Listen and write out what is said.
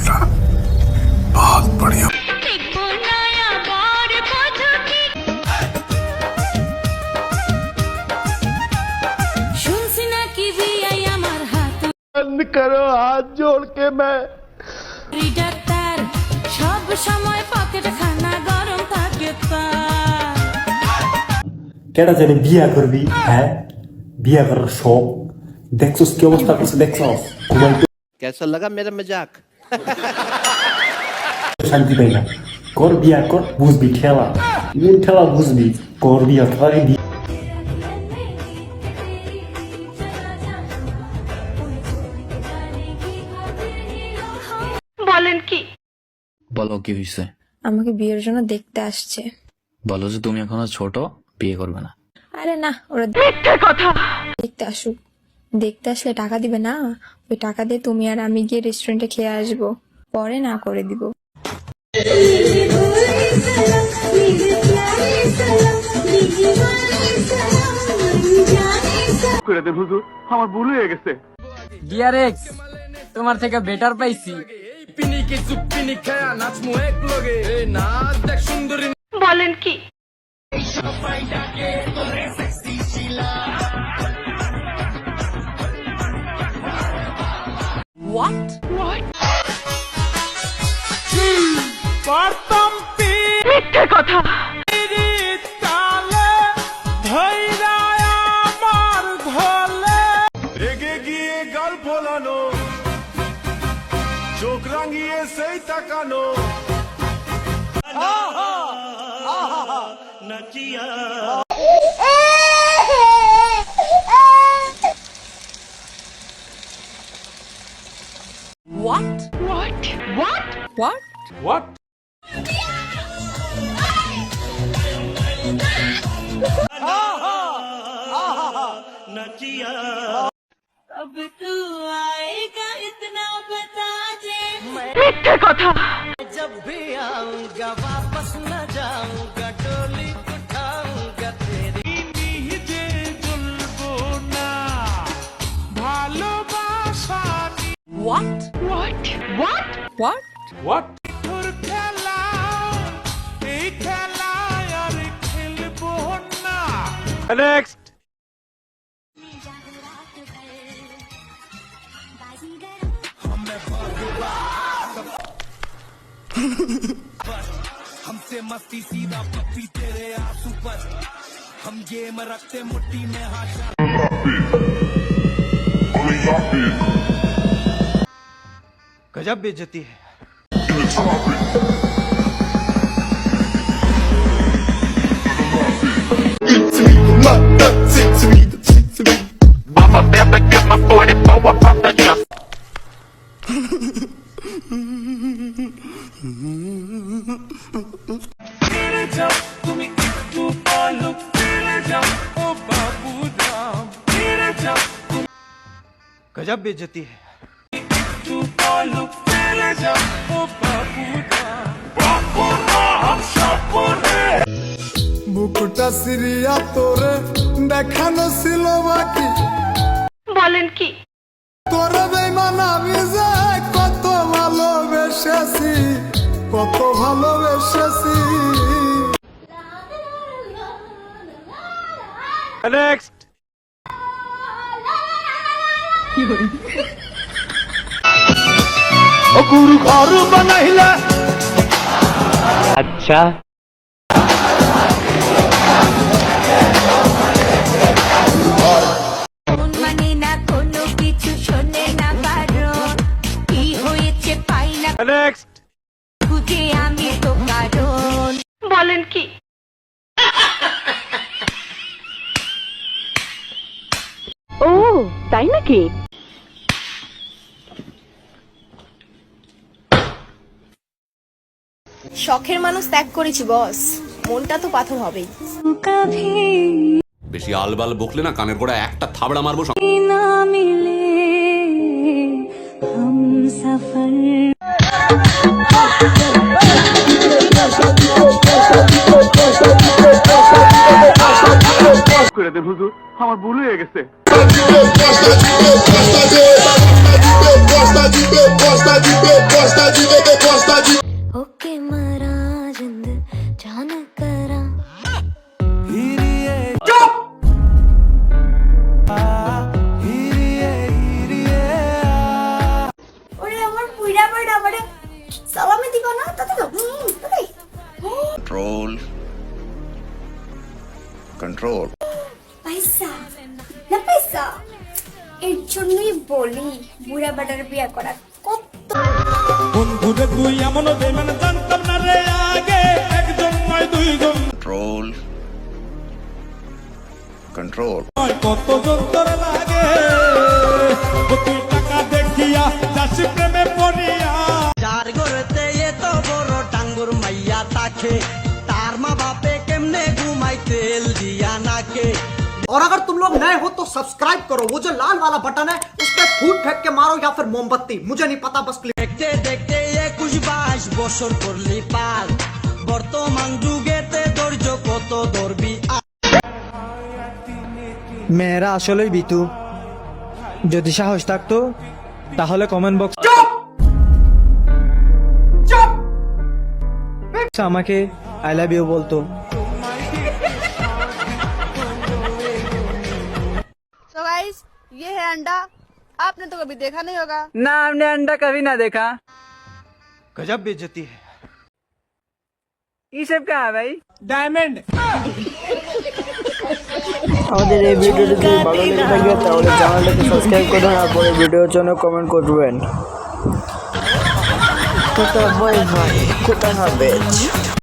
बेटा बहुत बढ़िया দেখবো নয়া বর পদ্ধতি শুনছি নাকি বিয়াই আমার হাত बंद करो हाथ जोड़ के मैं ডাক্তার সব সময় পকেট খানা গরম থাকে তার কেটা জানি বিয়া করবি হ্যাঁ বিয়া করার শখ দেখছস কি অবস্থা করছে দেখছস ঘুমাই कैसा लगा मेरा मजाक শান্তি পাই না। কর বিয়া কর বুঝবি ঠেলা। মেন ঠেলা বুঝবি কর বিয়া বলেন কি? বলো কি হয়েছে আমাকে বিয়ের জন্য দেখতে আসছে। বলো যে তুমি এখনও ছোট বিয়ে করবে না। আরে না ওরা দেখতে আসুক। দেখতে আসলে টাকা দিবে না। ওই টাকা দিয়ে তুমি আর আমি গিয়ে রেস্টুরেন্টে খেয়ে আসব। পরে না করে দিব। করে দেন হুজুর আমার ভুল হয়ে গেছে তোমার থেকে বেটার পাইছি। বলেন কি? রেগে গিয়ে গাল ফোলানো চোখ রাঙিয়ে সেই তাকানো अब तू आएगा इतना बता दे मिठे কথা जब भी आऊंगा वापस न जाऊंगा डोली उठाऊंगा तेरी নিজে চলবো না ভালোবাসা what what what হোয়াট তোর Next हमसे मस्ती सीधा पप्पी तेरे आँसू पर। हम गेम रखते मुट्टी में हाशा गजब बेचती है। गजब बेइज्जती है একটু বলো ফিরে যাও ও বাবু রাম বাবু রাম সাপরে বুকুটা সিরিয়া তোরে দেখানো ছিল বাকি বলেন কি তোরে বেমান আমি যে কত ভালোবেসেছি কত ভালোবেসেছি নেক্সট ও গুরু ঘর বানাইলা। না কোনো কিছু শোনে না কারও। কি হয়েছে পাই না নেক্সট খুঁজে আমি তো কারণ। বলেন কি? ও তাই নাকি? শখের মানুষ ত্যাগ করেছি বস। মনটা তো পাথর হবেই। বেশি আলবাল বকলে না কানের গোড়া একটা থাবড়া মারবো করে দেন হুজুর আমার ভুল হয়ে গেছে। control, control. পয়সা না পয়সা এর জন্যই বলি বুড়া বাটার বিয়া করা কত বন্ধুরে তুই এমন বেমান জানতাম না রে আগে? একজন নয় দুইজন কন্ট্রোল কন্ট্রোল কত যন্ত্র লাগে? और अगर तुम लोग नए हो तो सब्सक्राइब करो वो जो लाल वाला बटन है उस पर फूट फेंक के मारो या फिर मोमबत्ती मुझे नहीं पता बस क्लिक দেখতে দেখতে একুশ বাইশ বছর করলি পাল বর্তমান যুগেতে ধৈর্য কত ধরবি মেয়েরা আসলেই বিতু যদি সাহস থাকতো তাহলে কমেন্ট বক্স আমাকে আই লাভ ইউ বলতো ये है अंडा आपने तो कभी देखा नहीं होगा না हमने अंडा कभी ना देखा गजब बेइज्जती है ये सब क्या है भाई ডায়মন্ড আমাদের এই ভিডিওটি যদি ভালো লেগে থাকে তাহলে চ্যানেলটাকে সাবস্ক্রাইব করুন আর পরে ভিডিওর জন্য কমেন্ট করবেন কোথা হয় ভাই কোথা হবে